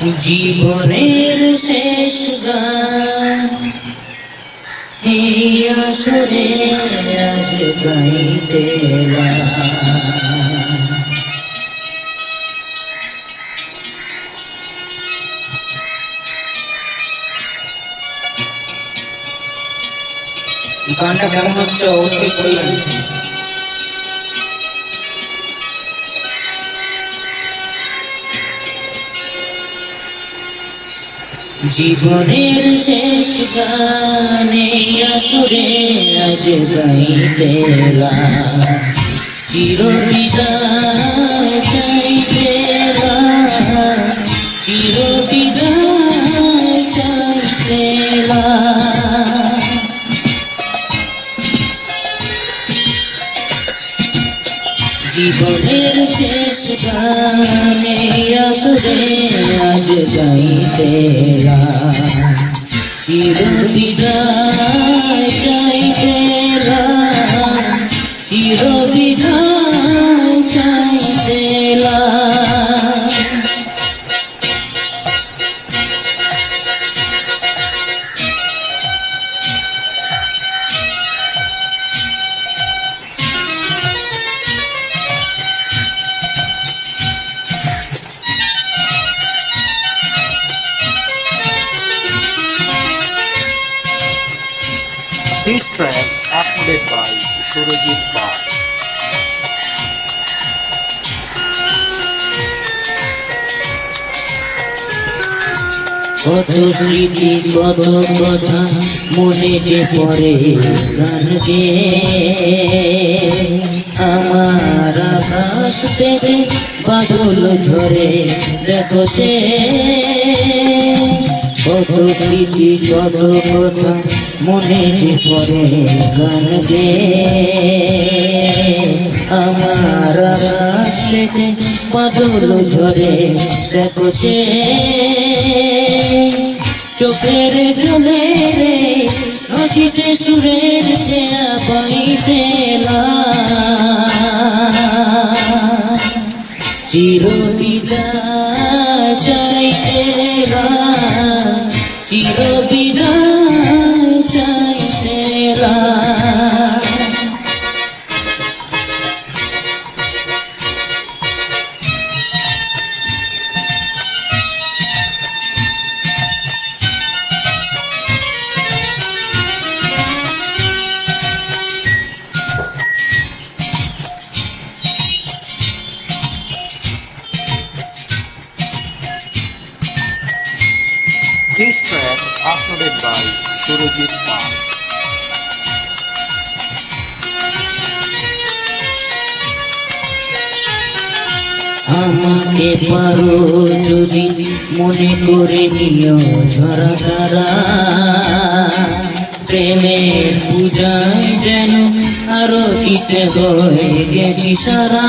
জীবনের শেষ গাইতে গানটা কেমন হচ্ছে? অবশ্যই বলবেন। জীবনের শেষ গানে আসরে আজ গাইতে চিরবিদা চাইতে চিরবিদা চাইতে জীবনের শেষ গানে আসরে আজ গাইতে চির বিদায় চাইতে চির track uploaded by Surajit Bar. কত স্মৃতি কত কথা মনে যে পড়ে গান গে আমার আকাশ থেকে বাদল ঝরে, দেখো যে কত স্মৃতি কত কথা মনে যে পড়ে গান গে আমার থেকে বাদল ঝরে দেখো চোখের জলে রে, নদীতে সুরের খেয়া পাইতে চির বিদায় চাইতে চির বিদায় This track uploaded by Surajit Khan. আমাকে পারো যদি মনে করে নিও ঝরা ধারা প্রেমের পূজায় যেন আরও দিতে হয়ে গেছি সারা।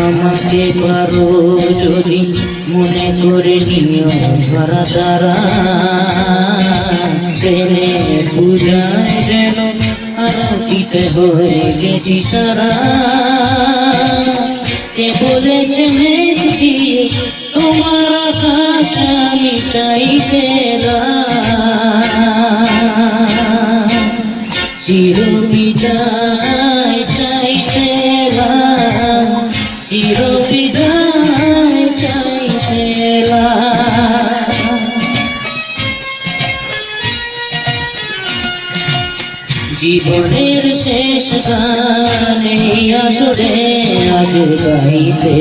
আমাকে পারো যদি মনে করে নিও ধারা প্রেমের পূজায় যেন আরও দিতে হয়ে গেছি সারা। কে বলেছে মেঘটি তোমার আকাশ আমি চাইতে চির বিদায় চাইতে চির জীবনের শেষ গানে আসরে আজ গাইতে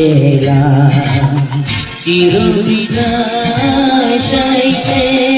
চির বিদায় চাইতে